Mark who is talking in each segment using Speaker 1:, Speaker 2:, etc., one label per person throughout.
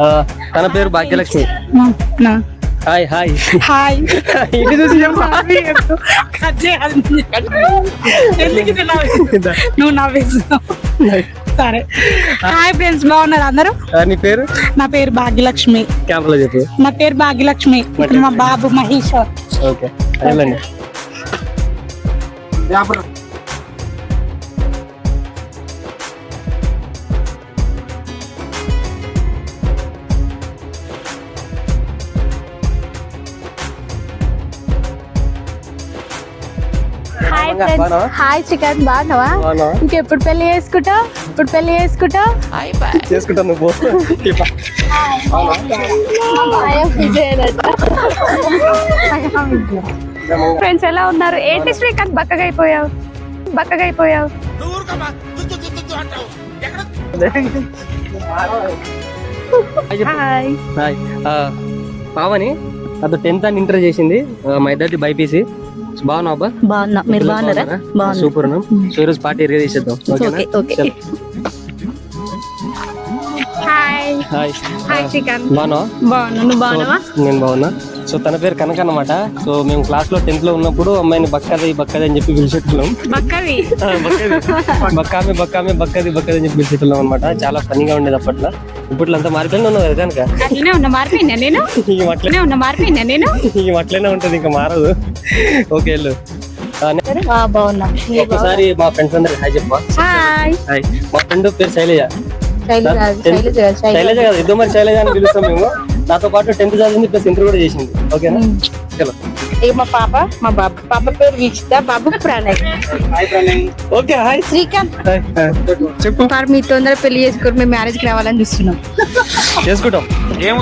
Speaker 1: ఆ, తన పేరు భాగ్యలక్ష్మి. హాయ్ హాయ్
Speaker 2: హాయ్
Speaker 1: ఇటు చూసి
Speaker 2: ఇది నవ్వు? నువ్వు నవ్వేస్తున్నావు సరే. హాయ్ ఫ్రెండ్స్ బాగున్నారు అందరూ?
Speaker 1: నీ పేరు?
Speaker 2: నా పేరు భాగ్యలక్ష్మి.
Speaker 1: క్యాంప్లో చెప్పు.
Speaker 2: నా పేరు భాగ్యలక్ష్మి. మా బాబు మహేష్
Speaker 1: ఓకే
Speaker 3: హాయ్ చికెన్ బాగున్నావా? ఇంకెప్పుడు పెళ్ళి చేసుకుంటావు? ఇప్పుడు పెళ్ళి చేసుకుంటావు?
Speaker 1: చేసుకుంటాను నువ్వు.
Speaker 3: ఫ్రెండ్స్ ఎలా ఉన్నారు? ఏంటి శ్రీకాంత్? బక్కగా అయిపోయావు. బక్కగా అయిపోయావు.
Speaker 1: హాయ్ ఆ, పావని అది టెన్త్ అని ఇంటర్ చేసింది. ఆ, మా ఇద్దరిది బైపీసీ. బాగున్నావు
Speaker 3: బాగున్నా. మీరు బాగున్నారా? బాగున్నా.
Speaker 1: సూపర్ సో ఈరోజు పార్టీ తీసేద్దాం ఓకేనా?
Speaker 3: Okay. Hi.
Speaker 1: Hi.
Speaker 3: Hi chicken
Speaker 1: బాగున్నావా?
Speaker 3: బాగున్నా. నువ్వు బాగున్నావా?
Speaker 1: సో, నేను బాగున్నా. సో తన పేరు కనక అన్నమాట. సో మేము క్లాస్లో టెన్త్లో ఉన్నప్పుడు అమ్మాయిని బక్కది బక్కది అని చెప్పి పిలిచేట్టున్నాం
Speaker 3: బక్కవి
Speaker 1: ఆ, బక్కది. బక్కామె బక్కామె బక్కది బక్కది అని చెప్పి పిలిచేట్టున్నాం అనమాట చాలా ఫన్నీగా ఉండేది అప్పట్లో. ఇప్పుడు అంతా మారిపోయింది ఉన్నావు కదా కనుక?
Speaker 3: అట్లనే ఉన్న మారిపోయినా నేను?
Speaker 1: ఈ మట్లే
Speaker 3: అట్లనే ఉన్న మారిపోయినా నేను?
Speaker 1: ఈ మట్లనే ఉంటుంది ఇంకా మారదు. ఓకే వెళ్ళు.
Speaker 3: బాగున్నా.
Speaker 1: ఒక్కసారి మా ఫ్రెండ్స్ అందరికి హాయ్ చెప్పా.
Speaker 3: హాయ్.
Speaker 1: హాయ్. మా ఫ్రెండ్ పేరు శైలజ.
Speaker 3: శైలజ
Speaker 1: కదా ఇద్దరు మరి శైలజ అని పిలుస్తాం మేము. నాతో పాటు టెన్త్ చదివింది ప్లస్ ఇంటర్ కూడా చేసింది. ఓకేనా? చలో.
Speaker 3: మా పాప? మా బాబు. పాప పేరు వీక్షిత బాబు ప్రణయ్.
Speaker 1: Okay hi
Speaker 3: Srikanth.
Speaker 1: చెప్పు.
Speaker 3: సార్ మీ తొందర పెళ్ళి చేసుకుని మేము మ్యారేజ్కి రావాలని చూస్తున్నాం.
Speaker 1: చేసుకుంటాం.
Speaker 4: ఏం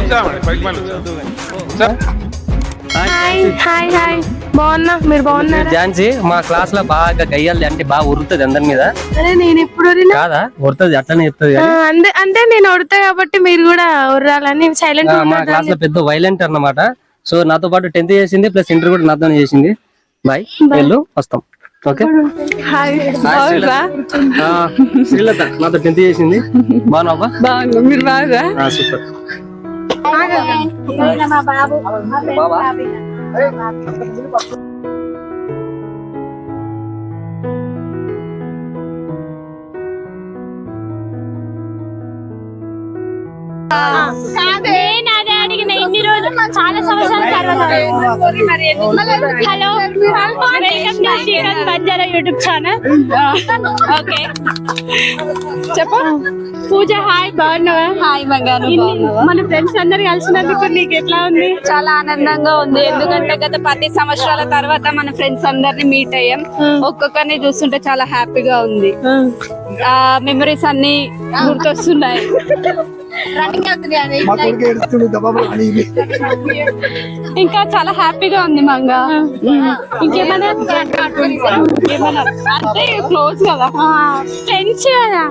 Speaker 3: హాయ్ హాయ్ హాయ్ బాగున్నా? మీరు బాగున్నారా?
Speaker 1: ఝాన్సీ మా క్లాస్లో బాగా గయ్యాలి అంటే బాగా ఉరుతుంది అందరి మీద.
Speaker 3: అరే నేను ఎప్పుడు ఉరినా?
Speaker 1: కాదా? ఉరుతుంది అట్లనే చెప్తుంది
Speaker 3: అంటే నేను ఉడతా కాబట్టి మీరు కూడా ఉర్రాలని సైలెంట్
Speaker 1: మా క్లాస్లో పెద్ద వైలెంట్ అన్నమాట. సో నాతో పాటు టెన్త్ చేసింది ప్లస్ ఇంటర్ కూడా నాతోనే చేసింది. బాయ్. వెళ్ళు వస్తాం. ఓకే? శ్రీలత. నాతో టెన్త్ చేసింది. బాగున్నావా?
Speaker 3: బాగున్నా. మీరు బాగా
Speaker 1: సూపర్.
Speaker 3: మా బాబు.
Speaker 1: బాబా
Speaker 5: hello welcome to Srikanth Banjara YouTube channel okay చెప్పు. పూజ హాయ్ బాగున్నావా?
Speaker 6: హాయ్ బంగారు
Speaker 5: మన ఫ్రెండ్స్ అందరు కలిసినందుకు నీకు ఎట్లా ఉంది?
Speaker 6: చాలా ఆనందంగా ఉంది. ఎందుకంటే గత పది సంవత్సరాల తర్వాత మన ఫ్రెండ్స్ అందరిని మీట్ అయ్యాం. ఒక్కొక్కరిని చూస్తుంటే చాలా హ్యాపీగా ఉంది. ఆ మెమరీస్ అన్ని గుర్తొస్తున్నాయి. ఇంకా చాలా హ్యాపీగా ఉంది మంగ.
Speaker 5: ఇంకేమైనా?
Speaker 6: అంటే క్లోజ్ కదా.
Speaker 5: ఫ్రెండ్స్ కదా.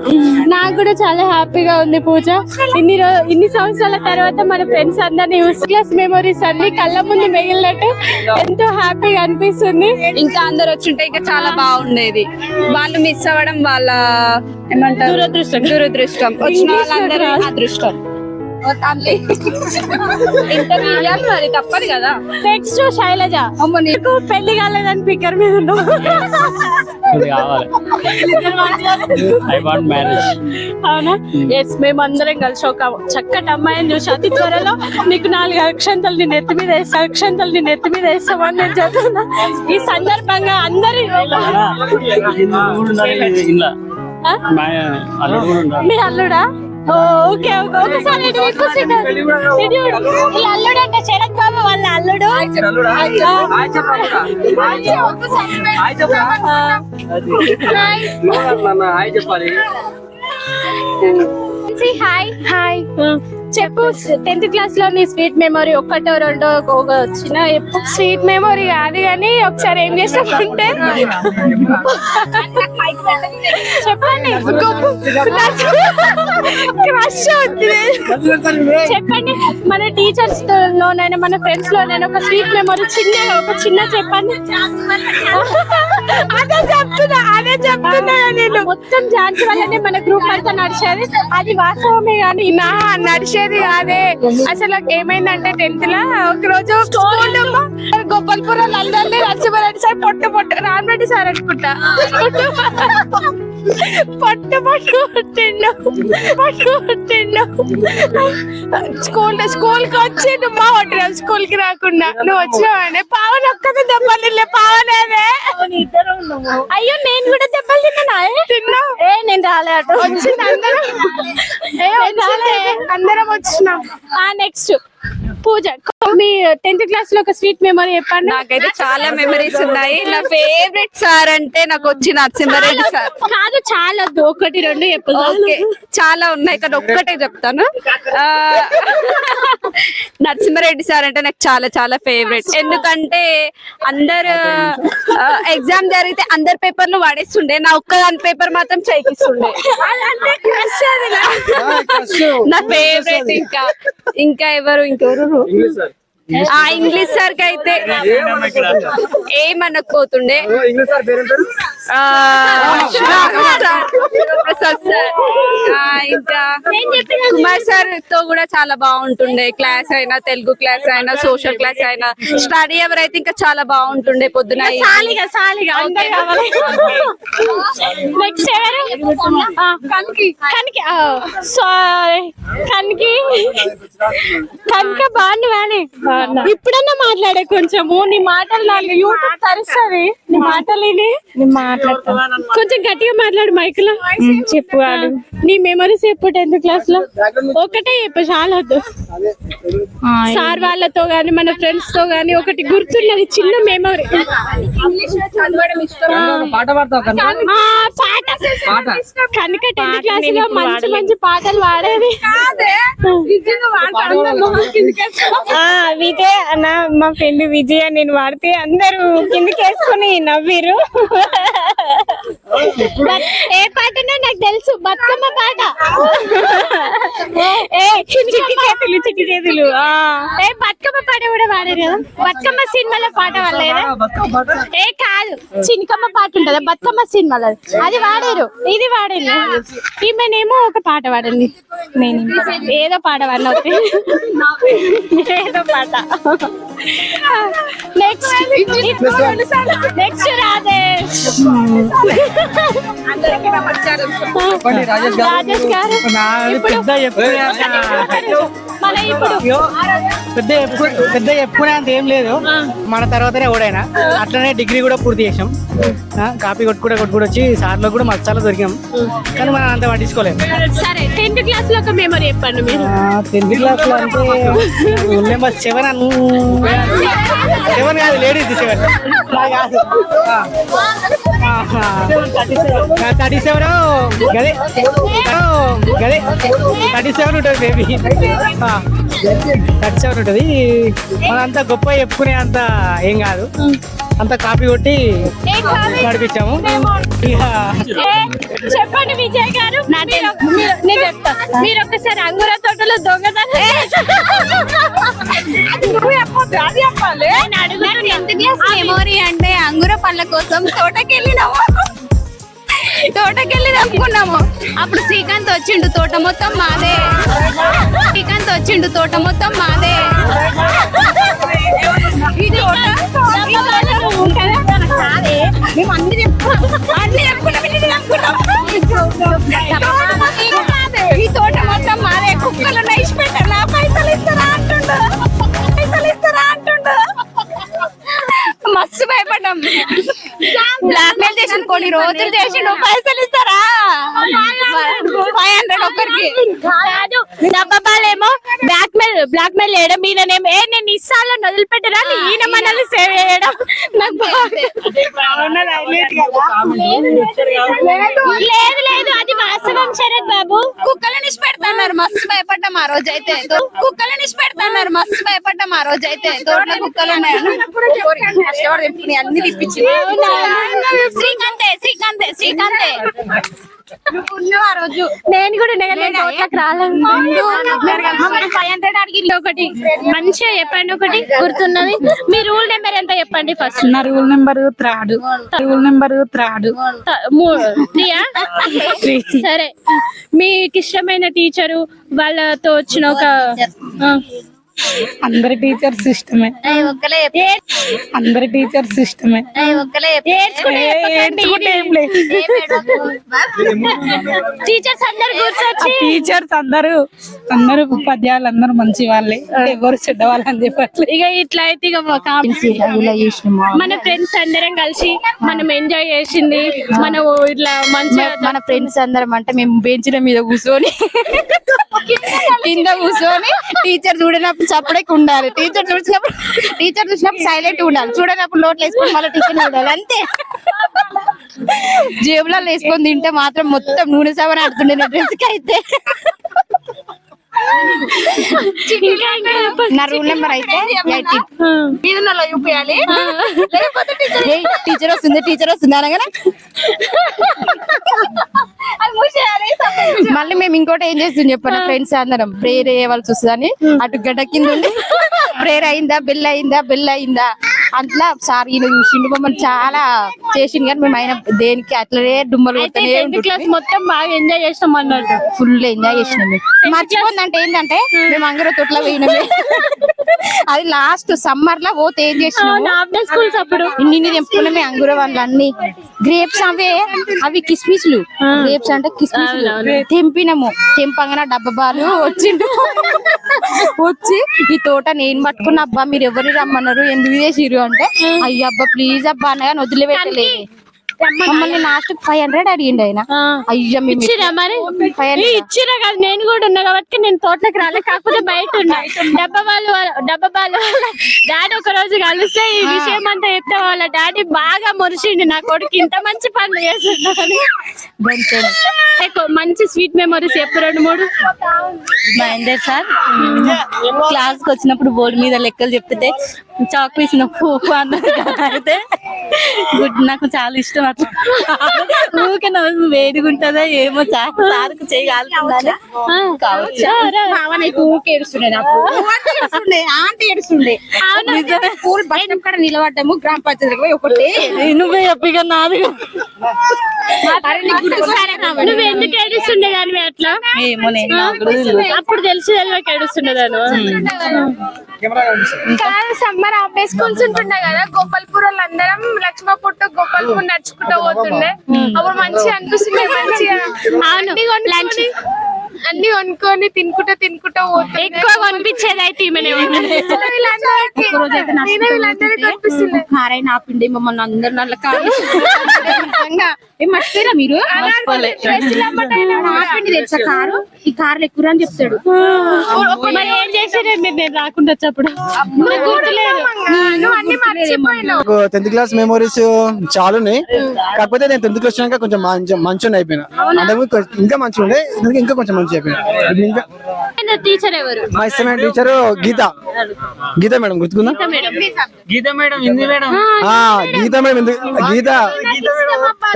Speaker 5: నాకు కూడా చాలా హ్యాపీగా ఉంది పూజ. ఇన్ని ఇన్ని సంవత్సరాల తర్వాత మన ఫ్రెండ్స్ అందరినీ యూస్లెస్ మెమరీస్ అన్ని కళ్ళ ముందు మిగిలినట్టు ఎంతో హ్యాపీగా అనిపిస్తుంది.
Speaker 6: ఇంకా అందరు వచ్చుంటే ఇంకా చాలా బాగుండేది. వాళ్ళు మిస్ అవ్వడం వాళ్ళ ఏమంటారు? దురదృష్టం. దురదృష్టం. వచ్చిన వాళ్ళందరూ అదృష్టం. ఇంటర్వ్యూ ఇవ్వాలి మరి తప్పదు కదా.
Speaker 5: నెక్స్ట్ శైలజ.
Speaker 6: అమ్మ
Speaker 5: నీకు పెళ్ళి కాలేదని పిక్కర్ మీద ఉన్నావు.
Speaker 1: ఐ వాంట్ మ్యారేజ్
Speaker 5: అవునా? ఎస్ మేమందరం కలిసి ఒక చక్కటి అమ్మాయిని చూసి అతి త్వరలో నీకు నాలుగు అక్షంతలు నీ నెత్తి మీద వేస్తా అక్షంతలు నీ నెత్తి మీద వేస్తామని నేను చెప్తున్నా. ఈ సందర్భంగా అందరి? మీ అల్లుడా? ఓకే ఒకసారి. ఈ అల్లుడు అంటే శరత్ బాబు వాళ్ళ అల్లుడు.
Speaker 1: హాయ్
Speaker 5: హాయ్ చెప్పు టెన్త్ క్లాస్లో నీ స్వీట్ మెమరీ ఒక్కటో రెండో ఒక వచ్చిన? స్వీట్ మెమరీ కాదు కానీ ఒకసారి ఏం చేసామంటే చెప్పండి. క్రష్ చెప్పండి. మన టీచర్స్ లోనైనా మన ఫ్రెండ్స్ లోనైనా ఒక స్వీట్ మెమరీ చిన్న ఒక చిన్న చెప్పండి.
Speaker 7: అదే చెప్తున్నా అదే చెప్తున్నా నేను.
Speaker 5: మొత్తం ఝాన్సీ వల్లనే మన గ్రూప్ అంతా నడిచేది. అది వాస్తవమే కానీ
Speaker 7: నా నడిచేది కాదే. అసలు ఏమైందంటే టెన్త్లో ఒక రోజు స్కూల్ గోపాల్పురం లల్లి నరసింహారెడ్డి సార్ పొట్టు పొట్టు రామరెడ్డి సార్ అనుకుంటా. పొట్టు పొట్టు కొట్టిండు పొట్టు కొట్టిండు స్కూల్ స్కూల్కి వచ్చి నువ్వు మా కొట్టినావు స్కూల్కి రాకుండా. నువ్వు వచ్చినావనే పావన ఒక్కది దెబ్బలు పావనేదే
Speaker 5: అయ్యో నేను కూడా దెబ్బలు తిన్నానా?
Speaker 7: తిన్నా.
Speaker 5: ఏ నేను రాలే అటు.
Speaker 7: వచ్చింది అందరం. అందరం వచ్చినాం.
Speaker 5: ఆ నెక్స్ట్ పూజ. మీ టెన్త్ క్లాస్లో ఒక స్వీట్ మెమరీ చెప్పండి.
Speaker 3: నాకైతే చాలా మెమరీస్ ఉన్నాయి. నా ఫేవరెట్ సార్ అంటే నాకు వచ్చి నరసింహారెడ్డి సార్.
Speaker 5: కాదు చాలా. ఒకటి రెండు చెప్పదు
Speaker 3: ఓకే. చాలా ఉన్నాయి కానీ ఒక్కటే చెప్తాను. నరసింహారెడ్డి సార్ అంటే నాకు చాలా చాలా ఫేవరెట్ ఎందుకంటే అందరు ఎగ్జామ్ జరిగితే అందరు పేపర్లు వాడేస్తుండే. నా ఒక్కదాని పేపర్ మాత్రం చైకిస్తుండే నా ఫేవరెట్ ఇంకా. ఇంకా ఎవరు ఇంకెవరు? ఆ ఇంగ్లీష్ సార్కి అయితే ఏమనకపోతుండే సార్ ఇంకా కుమార్ సార్తో కూడా చాలా బాగుంటుండే. క్లాస్ అయినా తెలుగు క్లాస్ అయినా సోషల్ క్లాస్ అయినా. స్టడీ ఎవరైతే ఇంకా చాలా బాగుంటుండే పొద్దున
Speaker 5: కనికి కనికి సారీ కనికి. కనుక బాగుంది వాణి ఇప్పుడన్నా మాట్లాడే కొంచెము. నీ మాటలు నాకు యూట్యూబ్ తరుస్తుంది. నీ మాటలు కొంచెం గట్టిగా మాట్లాడు మైక్లో చెప్పు వాడు నీ మెమరీస్ చెప్పు టెన్త్ క్లాస్లో? ఒకటే చెప్పు చాలా సార్ వాళ్ళతో గాని మన ఫ్రెండ్స్తో గాని ఒకటి గుర్తున్నది చిన్న మెమరీ
Speaker 1: పాట కనుక.
Speaker 5: టెన్త్ క్లాస్లో మంచి మంచి పాటలు పాడేది.
Speaker 8: విజయ్ అన్న మా ఫ్రెండ్ విజయ్ నేను వాడితే అందరూ కిందకి వేసుకొని నవ్విరు
Speaker 5: ఏ పాటనో నాకు తెలుసు. బతుకమ్మ పాట.
Speaker 8: ఏ చిట్టి చేతులు చిట్టి చేతులు. ఆ
Speaker 5: ఏ బతుకమ్మ పాట కూడా పాడారు కదా. బతుకమ్మ సినిమాలో పాట వాళ్ళేదా ఏ కాదు. చినికమ్మ పాట ఉంటది బతుకమ్మ సినిమాలో. అది వాడారు ఇది వాడారు. ఈమెనేమో ఒక పాట పాడింది నేను ఏదో పాట పాడిన ఏదో పాట. Next next Rajesh.
Speaker 1: రాజేష్ గారు.
Speaker 5: మన ఇప్పుడు
Speaker 9: పెద్ద పెద్ద చెప్పుకునే అంత ఏం లేదు. మన తర్వాతనే ఓడైనా. అట్లనే డిగ్రీ కూడా పూర్తి చేసాం. ఆ, కాపీ కొట్టుకుంటే కొట్టుకుంటూ వచ్చి సార్లో కూడా మచ్చాలో దొరికాం. కానీ మనం అంత పట్టించుకోలేము
Speaker 5: సరే టెన్త్ క్లాస్లో ఒక మెమరీ చెప్పండి మీరు.
Speaker 9: టెన్త్ క్లాస్లో అంటే rule number seven Anu. Seven కాదు లేడీస్ సెవెన్ థర్టీ సెవెన్. గదే. గదే. థర్టీ సెవెన్ ఉంటుంది బేబీ థర్టీ సెవెన్ ఉంటుంది. మనంతా గొప్ప చెప్పుకునే అంత ఏం కాదు. అంత కాపీ కొట్టి నడిపించాము.
Speaker 5: చెప్పండి విజయ్ గారు. నేను చెప్తా. మీరు ఒక్కసారి అంగుర తోటలో దొంగతనం.
Speaker 3: మెమోరీ అంటే అంగుర పళ్ళ కోసం తోటకెళ్ళినాము తోటకెళ్ళి తప్పుకున్నాము అప్పుడు శ్రీకాంత్ వచ్చిండు తోట మొత్తం మాదే. శ్రీకాంత్ వచ్చిండు తోట మొత్తం మాదే. ఈ తోట మొత్తం మాదే. ఈ తోట మొత్తం మాదే. కుక్కలు నైస్ పెట్టారు నా పైసలు ఇస్తారా అంటుండు. పైసలు ఇస్తారా అంటుండు. మస్తు భయపడ్డాం. మెయిల్ చేసిన కొన్ని రోజులు చేసిండు. పైసలు ఇస్తారా? ఫైవ్ హండ్రెడ్ ఒక్కరికి.
Speaker 5: కాదు. డబ్బాలేమో బ్లాక్ మెయిల్ బ్లాక్ మెయిల్ చేయడం ఈయననేమో ఏ నేను ఇస్తాలో వదిలిపెట్టరా ఈయన మనల్ని సేవ్ చేయడం. నాకు లేదు లేదు అది వాస్తవం శరత్ బాబు.
Speaker 3: కుక్కలని ఇచ్చి పెడతాన్నారు మస్తు భయపడ్డాం ఆ రోజు అయితే కుక్కలని ఇచ్చి పెడతాన్నారు మస్తు భయపడ్డాం ఆ రోజు అయితే తోటలో కుక్కలు ఉన్నాయని. తెప్పుకుని అన్ని తిప్పించి శ్రీకాంతే శ్రీకాంతే శ్రీకాంతే. ఆ రోజు
Speaker 5: నేను కూడా తోటలకు రాలేదు హండ్రెడ్ అడిగింది ఒకటి. మంచిగా చెప్పండి ఒకటి గుర్తున్నది. మీ రూల్ నెంబర్ ఎంత చెప్పండి ఫస్ట్.
Speaker 2: నా రూల్ నెంబర్ త్రాడు. రూల్ నెంబర్ త్రాడు.
Speaker 5: త్రీయా? సరే. మీకు ఇష్టమైన టీచరు వాళ్ళతో వచ్చిన ఒక
Speaker 2: అందరి టీచర్స్ ఇష్టమే.
Speaker 5: ఏ-
Speaker 2: అందరి టీచర్స్ ఇష్టమే.
Speaker 5: టీచర్స్ అందరు
Speaker 2: టీచర్స్ అందరూ అందరూ ఉపాధ్యాయులు అందరూ మంచి వాళ్ళే ఎవరు చెడ్డ వాళ్ళని చెప్పట్లేదు.
Speaker 5: ఇక ఇట్లా అయితే ఇక మన ఫ్రెండ్స్ అందరం కలిసి మనం ఎంజాయ్ చేసింది. మనం ఇట్లా మంచిగా
Speaker 3: మన ఫ్రెండ్స్ అందరం అంటే మేము బెంచ్ల మీద కూర్చొని. కింద కూర్చొని టీచర్ చూడనప్పుడు చప్పుడే ఉండాలి టీచర్ చూసినప్పుడు టీచర్ చూసినప్పుడు సైలెంట్ ఉండాలి. చూడనప్పుడు నోట్లు వేసుకొని మళ్ళీ టీచర్ ఉండాలి. అంతే. జేబులలో వేసుకొని తింటే మాత్రం మొత్తం నూనె సాబన్ ఆడుతుండే నా డ్రెస్కి అయితే. నా రూల్ నెంబర్ అయితే టీచర్ వస్తుంది టీచర్ వస్తుంది అనగానే. మళ్ళీ మేము ఇంకోటి ఏం చేస్తుంది చెప్పండి ఫ్రెండ్స్ అందరం. ప్రేయర్ చేయవలసి వస్తుందని అటు గడ్డ కింద ఉండి ప్రేయర్ అయిందా బెల్ అయిందా బెల్ అయిందా? అట్లా సార్ ఈయన చూసిండు మమ్మల్ని చాలా చేసిండు కానీ మేము అయినా దేనికి అట్లనే డుమ్మలు
Speaker 5: క్లాస్ మొత్తం బాగా ఎంజాయ్ చేస్తాం అన్నట్టు
Speaker 3: ఫుల్ ఎంజాయ్ చేసినాం మర్చిపోయిందంటే ఏంటంటే మేము అందరూ తొట్ల పోయినామే. అది లాస్ట్ సమ్మర్లో పోతే ఏం
Speaker 5: డే స్కూల్స్ అప్పుడు?
Speaker 3: నిన్ను తెంపుకున్నామే అంగుర వాళ్ళు అన్ని. గ్రేప్స్ అవే అవి కిస్మిస్లు. గ్రేప్స్ అంటే కిస్మిస్లు. తెంపినాము. తెంపంగానే డబ్బా బాలు వచ్చిండు. వచ్చి ఈ తోట నేను పట్టుకున్న అబ్బా మీరు ఎవరు రమ్మన్నారు? ఎందుకు చేసిరు అంటే అయ్యో అబ్బా ప్లీజ్ అబ్బా అనగా వదిలిపెట్టలేదు మమ్మల్ని లాస్ట్ ఫైవ్ హండ్రెడ్ అడిగిండు ఆయన. అయ్యో మేము
Speaker 5: ఇచ్చిరా మరి? ఇచ్చిరా కాదు నేను కూడా ఉన్నా కాబట్టి నేను తోటలోకి రాలే కాకపోతే బయట ఉన్నా. డబ్బా వాళ్ళు డబ్బా వాళ్ళు డాడీ ఒక రోజు కలిస్తే ఈ విషయం అంతా చెప్తే వాళ్ళ డాడీ బాగా మురిసిండు నా కొడుకు ఇంత మంచి పనులు చేస్తున్నాను మంచి స్వీట్ మెమరీస్ చెప్పు రెండు మూడు.
Speaker 6: మహేందర్ సార్ క్లాస్కి వచ్చినప్పుడు బోర్డు మీద లెక్కలు చెప్తుంటే చాక్ పీస్ నొప్పు అన్నది అయితే. గుడ్ నాకు చాలా ఇష్టం అట్లా ఊరికే నవ్వు వేడిగా ఉంటుందో ఏమో సార్ సార్కు చేయగలుగుతుందని కావచ్చు.
Speaker 3: భావన ఊకే ఏడుస్తుండే నాకు. ఏడుస్తుండే ఆంటీ ఏడుస్తుండే. స్కూల్ కాడ నిలబడ్డాము? గ్రామ ఒకటి.
Speaker 6: నువ్వే చెప్పిగా నాది
Speaker 5: నువ్వు ఎందుకు ఏడుస్తుండే దాని అట్లా. అప్పుడు తెలిసి. తెలియక ఏడుస్తుండేదాను
Speaker 2: కాదు సమ్మర్ డే స్కూల్స్ ఉంటుండే కదా గోపాల్పూర్ వాళ్ళందరం లక్ష్మపుట్టు గోపాల్పూర్ నడుచుకుంటూ పోతుండే. అప్పుడు మంచిగా అనిపిస్తుండే మంచిగా. అన్ని కొనుక్కొని తినుకుంటా తినుకుంటా పోతుండే
Speaker 5: ఎక్కువ కనిపించేది అయితే ఈమెనే
Speaker 3: కారైనా ఆపిండి మమ్మల్ని అందరు నల్ల కారు నిజంగా. ఏం మర్చిపోయారా మీరు? ఆపిండి తెలుసా కారు? ఈ కారు ఎక్కువ అని చెప్తాడు.
Speaker 5: మరి ఏం చేసారే మీరు నేను రాకుండా వచ్చేప్పుడు.
Speaker 10: టెన్త్ క్లాస్ మెమోరీస్ చాలా ఉన్నాయి కాకపోతే నేను టెన్త్ క్లాస్ వచ్చినాక కొంచెం మంచి మంచి అయిపోయినా. ఇంకా మంచిగా ఉండే ఇంకా ఇంకా కొంచెం మంచి అయిపోయినా ఇంకా
Speaker 5: టీచర్ ఎవరు?
Speaker 10: మా ఇష్టమైన టీచర్ గీత. గీత మేడం గుర్తుకుందా?
Speaker 11: గీత మేడం. హిందీ మేడం.
Speaker 10: ఆ, గీత మేడం. గీత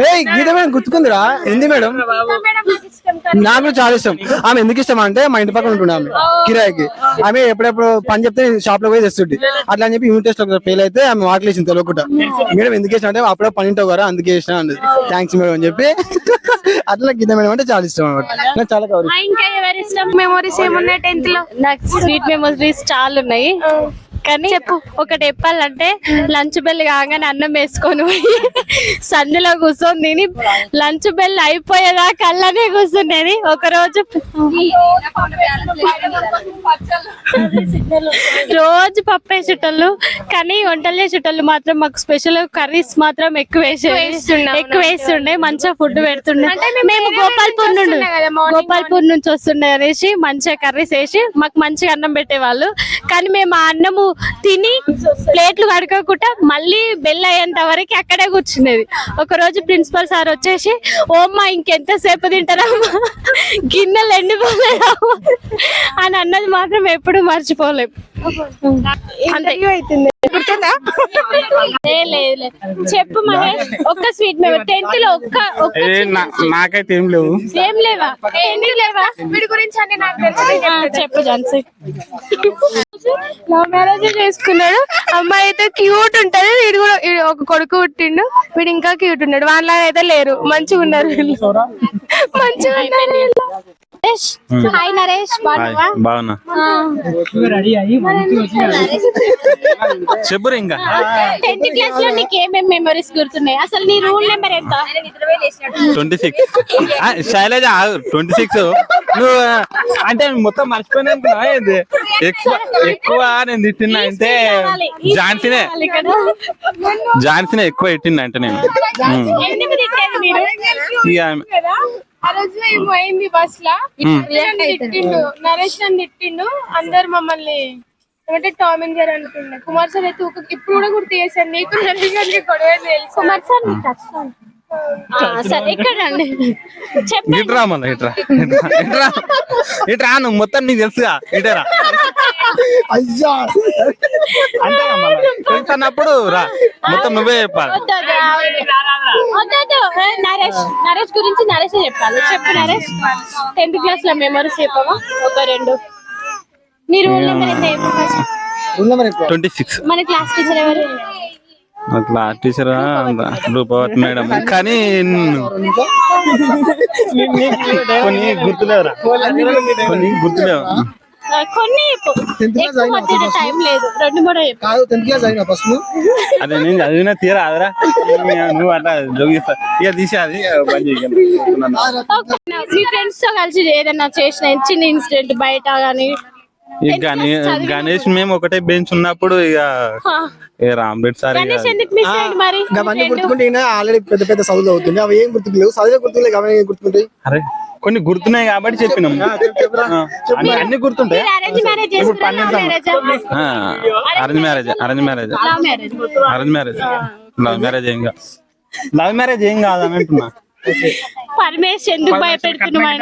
Speaker 10: ఏయ్ గీత మేడం గుర్తుకుందిరా? హిందీ మేడం. నాకు చాలా ఇష్టం. ఆమె ఎందుకు ఇష్టం అంటే మా ఇంటి పక్కన ఉంటుండే ఆమె కిరాయికి. ఆమె ఎప్పుడెప్పుడు పని చెప్తే షాప్లో పోయి తెస్తుండే. అట్లా అని చెప్పి యూనిట్ టెస్ట్ ఫెయిల్ అయితే ఆమె వాకలేసింది తెలియకుండా మేడం ఎందుకు వేసిన అంటే అప్పుడే పని ఉంటావు కదా అందుకే వేసిన అన్నది. థ్యాంక్స్ మేడం అని చెప్పి. అట్లా గీత మేడం అంటే చాలా ఇష్టం అనమాట నాకు చాలా గౌరవం
Speaker 5: ఆ, ఇంకా ఎవరి ఇష్టం?
Speaker 2: మెమోరీస్ ఏమున్నాయి టెన్త్లో?
Speaker 6: నాకు స్వీట్ మెమోరీస్ చాలా ఉన్నాయి. కానీ చెప్పు. ఒకటి చెప్పాలంటే లంచ్ బెల్ కాగానే అన్నం వేసుకొని పోయి సందులో కూర్చొని తిని లంచ్ బెల్ అయిపోయేదాకా అల్లనే కూర్చునేది ఒక రోజు రోజు పప్పు వేసేటోళ్ళు కానీ వంటలు చేసేటోళ్ళు మాత్రం మాకు స్పెషల్ కర్రీస్ మాత్రం ఎక్కువ
Speaker 2: వేస్తుండే,
Speaker 6: ఎక్కువ వేస్తుండే మంచిగా ఫుడ్ పెడుతుండే.
Speaker 2: మేము
Speaker 6: గోపాల్పూర్ నుండి గోపాల్పూర్ నుంచి వస్తుండే అనేసి మంచిగా కర్రీస్ వేసి మాకు మంచిగా అన్నం పెట్టేవాళ్ళు. కానీ మేము ఆ అన్నము తిని ప్లేట్లు కడుకోకుండా మళ్ళీ బెల్ అయ్యేంత వరకు అక్కడే కూర్చునేది. ఒకరోజు ప్రిన్సిపల్ సార్ వచ్చేసి ఓమ్మా ఇంకెంతసేపు తింటారమ్మా? గిన్నెలు ఎండిపోలేదమ్మా అని అన్నది మాత్రం ఎప్పుడు మర్చిపోలేం.
Speaker 2: ఇంటర్వ్యూ అవుతుంది.
Speaker 6: చెప్పు మహేష్ ఒక్క స్వీట్ మెమరీ టెన్త్లో ఒక్క
Speaker 11: నాకైతే ఏం లేవు.
Speaker 6: ఏం లేవా? లేవా? వీడి గురించి అన్ని నాకు తెలుసు. చెప్పు జాన్సీ
Speaker 7: లవ్ మ్యారేజ్ చేసుకున్నాడు. అమ్మాయి అయితే క్యూట్ ఉంటది. వీడు కూడా ఒక కొడుకు పుట్టిండు. వీడు ఇంకా క్యూట్ ఉన్నాడు. వాళ్ళలాగా అయితే లేరు. మంచిగా ఉన్నారు వీళ్ళు. మంచిగా ఉన్నారు వీళ్ళు.
Speaker 6: నరేష్. హాయ్ నరేష్. బాగున్నావా?
Speaker 11: బాగున్నా. చెప్పురు ఇంకా
Speaker 6: టెన్త్ క్లాస్లో నీకు ఏమేమి మెమరీస్ గుర్తున్నాయి? అసలు నీ రూల్ నెంబర్ ఎంత?
Speaker 11: Twenty six. Shailaja twenty six. నువ్వు అంటే మొత్తం మర్చిపోయినా? ఎక్కువ ఎక్కువ నేను తిట్టినా అంటే ఝాన్సీనే ఝాన్సీనే ఎక్కువ ఎట్టింది అంటే నేను ఇక
Speaker 7: ఆ రోజు ఏమో అయింది బస్ లా తిట్టిండు నరేష్ నన్ను తిట్టిండు అందరు మమ్మల్ని ఏమంటే టామ్ అండ్ జెర్రీ అనుకున్నా కుమార్ సార్ అయితే ఇప్పుడు కూడా గుర్తు చేశాను నీకు నరేష్ గారికి గొడవ తెలుసు
Speaker 6: కుమార్ సార్ సరే చెప్పండి.
Speaker 11: ఇట్రా మళ్ళీ ఇట్రా ఇట్రా ఇట్రా నువ్వు మొత్తం నీకు తెలుసుగా. ఇటరా అంతే ఫ్రెండ్స్ అన్నప్పుడు రా. మొత్తం నువ్వే చెప్పాలి.
Speaker 6: నరేష్ నరేష్ గురించి నరేష్ చెప్పాలి. చెప్పు నరేష్. టెన్త్ క్లాస్లో మెమరీస్ చెప్పవా? ఒక రెండు. నీ రూల్ నెంబర్ ఎంత.
Speaker 11: Twenty six.
Speaker 6: మన క్లాస్ టీచర్ ఎవరు?
Speaker 11: అట్లా టీచర్? రూపవతి మేడం. కానీ కొన్ని గుర్తులేవురా గుర్తులేవు. అదే నేను చదివిన తీరా అదరా? నువ్వు అట్లా జోగిస్తా ఇక తీసి అది. బంద్
Speaker 6: ఫ్రెండ్స్తో కలిసి ఏదైనా చేసిన చిన్న ఇన్సిడెంట్ బయట గానీ
Speaker 11: గణేష్ మేము ఒకటే బెంచ్ ఉన్నప్పుడు ఇక రామ్రెడ్డి సార్
Speaker 10: అవన్నీ గుర్తుకుంటే ఆల్రెడీ పెద్ద పెద్ద చదువులు అవుతుంది అవి ఏం గుర్తుకులేవు చదివే గుర్తులేవు అవన్నీ ఏం గుర్తుకుంటాయి?
Speaker 11: అరే కొన్ని గుర్తున్నాయి కాబట్టి చెప్పినాం. అన్ని అన్ని గుర్తుంటాయి?
Speaker 6: మీరు arrange marriage
Speaker 11: arrange marriage arrange marriage
Speaker 6: love marriage
Speaker 11: arrange marriage love marriage ఏం కాదు. లవ్ మ్యారేజ్ ఏం కాదు అని అంటున్నా.
Speaker 6: పరమేష్ ఎందుకు భయపెడుతున్నావు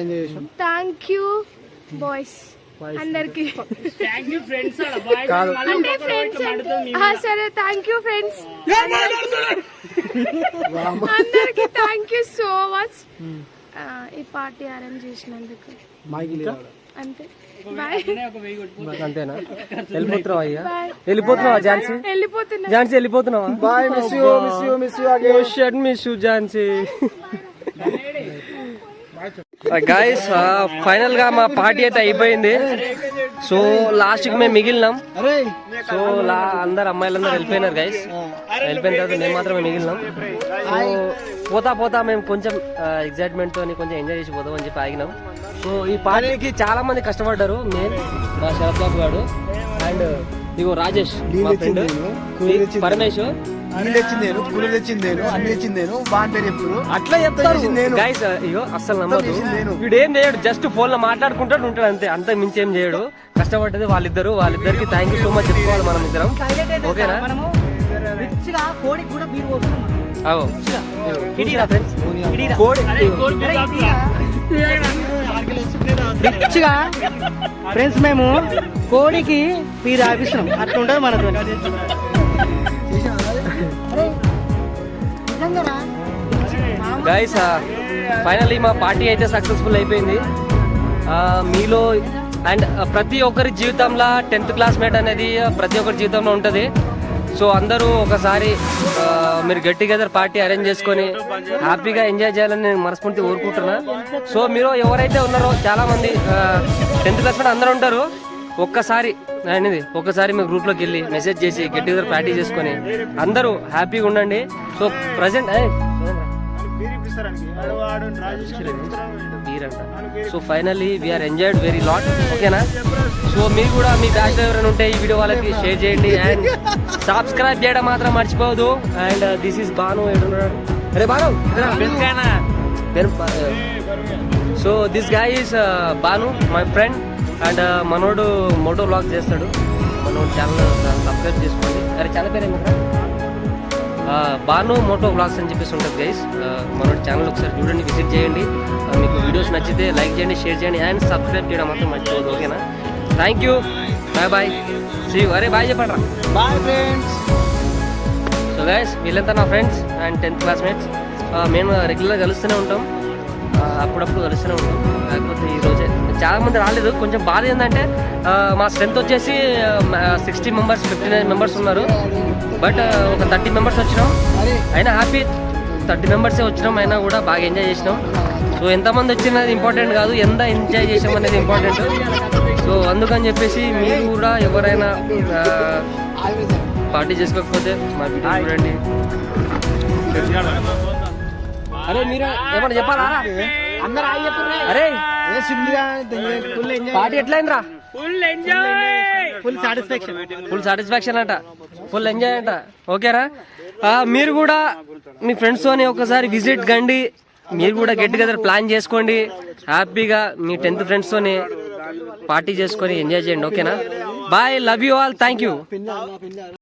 Speaker 10: చాలా ఎంజాయ్ చేసాం
Speaker 7: థ్యాంక్ యూ బాయ్స్ అందరికి.
Speaker 10: కాదు.
Speaker 7: అంటే ఫ్రెండ్స్ సరే థ్యాంక్ యూ ఫ్రెండ్స్ అందరికి థ్యాంక్ యూ సో మచ్ ఈ పార్టీ అరేంజ్ చేసినందుకు. అంతే. బాయ్
Speaker 1: అంతేనా? వెళ్ళిపోతున్నావా అయ్యా? వెళ్ళిపోతున్నావా Jhansi Jhansi వెళ్ళిపోతున్నావా?
Speaker 10: Bye miss you miss you miss you
Speaker 1: shirt miss you Jhansi guys ఫైనల్గా మా పార్టీ అయితే అయిపోయింది. సో లాస్ట్కి మేము మిగిలినాం. సో లా అందరు అమ్మాయిలందరూ వెళ్ళిపోయినారు గైస్ వెళ్ళిపోయిన తర్వాత మేము మాత్రమే మిగిలినాం. సో పోతా పోతా మేము కొంచెం ఎగ్జైట్మెంట్ తోని కొంచెం ఎంజాయ్ చేసి పోదాం అని చెప్పి ఆగినాం. సో ఈ పార్టీకి చాలా మంది కష్టపడ్డారు మెయిన్ మా శరత్ బాబు గారు. అండ్ ఇగో రాజేష్ మా ఫ్రెండ్
Speaker 10: తెచ్చింది నేను, కూలర్ తెచ్చింది
Speaker 1: పరమేశ్
Speaker 10: నీళ్ళు తెచ్చింది నేను కూలర్ తెచ్చింది నేను అన్ని తెచ్చింది నేను వాని పేరు చెప్పుడు
Speaker 1: అట్లా
Speaker 10: నేను.
Speaker 1: గైస్ నమ్మదు
Speaker 10: నేను.
Speaker 1: వీడు ఏం చేయడు జస్ట్ ఫోన్లో మాట్లాడుకుంటాడు ఉంటాడు అంతే. అంత మించి ఏం చేయడు. కష్టపడ్డది వాళ్ళిద్దరు. వాళ్ళిద్దరికి థ్యాంక్ యూ సో మచ్ చెప్పుకోవాలి మనం ఇద్దరం. ఓకేనా?
Speaker 9: కూడా?
Speaker 1: కోడి
Speaker 9: రిచ్గా. ఫ్రెండ్స్ మేము కోడికి మీరు ఆపిస్తున్నాం అట్లా ఉంటుంది మనతో
Speaker 1: గైస్ ఫైనల్లీ మా పార్టీ అయితే సక్సెస్ఫుల్ అయిపోయింది. మీలో అండ్ ప్రతి ఒక్కరి జీవితంలో టెన్త్ క్లాస్మేట్ అనేది ప్రతి ఒక్కరి జీవితంలో ఉంటుంది. సో అందరూ ఒకసారి మీరు గెట్ టుగెదర్ పార్టీ అరేంజ్ చేసుకొని హ్యాపీగా ఎంజాయ్ చేయాలని నేను మనస్ఫూర్తి కోరుకుంటున్నా. సో మీరు ఎవరైతే ఉన్నారో చాలామంది టెన్త్ టెన్త్ క్లాస్మేట్ అందరూ ఉంటారు. ఒక్కసారి అనేది ఒక్కసారి మీ గ్రూప్లోకి వెళ్ళి మెసేజ్ చేసి గెట్ టుగెదర్ పార్టీ చేసుకొని అందరూ హ్యాపీగా ఉండండి. So present so finally we are enjoyed very lot ఓకేనా సో మీరు కూడా మీ బ్యాచ్ ఎవరైనా ఉంటే ఈ వీడియో వాళ్ళకి షేర్ చేయండి అండ్ సబ్స్క్రైబ్ చేయడం మాత్రం మర్చిపోవద్దు. అండ్ దిస్ ఈస్ బాను అరే Banu so this guy is Banu my friend and మనోడు మోటో బ్లాగ్ చేస్తాడు. మనోడు ఛానల్ సబ్స్క్రైబ్ చేసుకోండి. అరే ఛానల్ పేరు ఏమిట్రా బాను మోటో బ్లాగ్స్ అని చెప్పేసి ఉంటుంది గైస్ మన ఛానల్ ఒకసారి చూడండి విజిట్ చేయండి. మీకు వీడియోస్ నచ్చితే లైక్ చేయండి షేర్ చేయండి అండ్ సబ్స్క్రైబ్ చేయడం మాత్రం మర్చిపోదు ఓకేనా thank you bye bye see అరే బాయ్ చెప్పండి
Speaker 10: బాయ్ ఫ్రెండ్స్
Speaker 1: సో గైస్ వీళ్ళంతా నా ఫ్రెండ్స్ అండ్ టెన్త్ క్లాస్మేట్స్ మేము రెగ్యులర్గా కలుస్తూనే ఉంటాం. అప్పుడప్పుడు కలుస్తూనే ఉంటాం. కాకపోతే ఈ రోజే చాలా మంది రాలేదు. కొంచెం బాధ ఏంటంటే మా స్ట్రెంత్ వచ్చేసి sixty members fifty nine members ఉన్నారు. బట్ ఒక థర్టీ మెంబర్స్ వచ్చినాం. అయినా హ్యాపీ థర్టీ మెంబర్సే వచ్చినాం. అయినా కూడా బాగా ఎంజాయ్ చేసినాం. సో ఎంతమంది వచ్చినది ఇంపార్టెంట్ కాదు. ఎంత ఎంజాయ్ చేసాం అనేది ఇంపార్టెంట్ సో అందుకని చెప్పేసి మీరు కూడా ఎవరైనా పార్టీ చేసుకోకపోతే మా వీడియో చూడండి. అరే మీరు ఏమన్నా చెప్పాలా. అరే
Speaker 10: ఏ సిమ్లిగా
Speaker 9: ఫుల్ ఎంజాయ్
Speaker 1: పార్టీ ఎట్లయిందిరా?
Speaker 9: ఫుల్ సాటిస్ఫాక్షన్
Speaker 1: ఫుల్ సాటిస్ఫాక్షన్ అంట. ఫుల్ ఎంజాయ్ అంట. ఓకేనా ఆ, మీరు కూడా మీ ఫ్రెండ్స్ తోని ఒకసారి విజిట్ కండి. మీరు కూడా గెట్ టుగెదర్ ప్లాన్ చేసుకోండి. హ్యాపీగా మీ టెన్త్ ఫ్రెండ్స్ తోని పార్టీ చేసుకొని ఎంజాయ్ చేయండి. ఓకేనా? Bye love you all thank you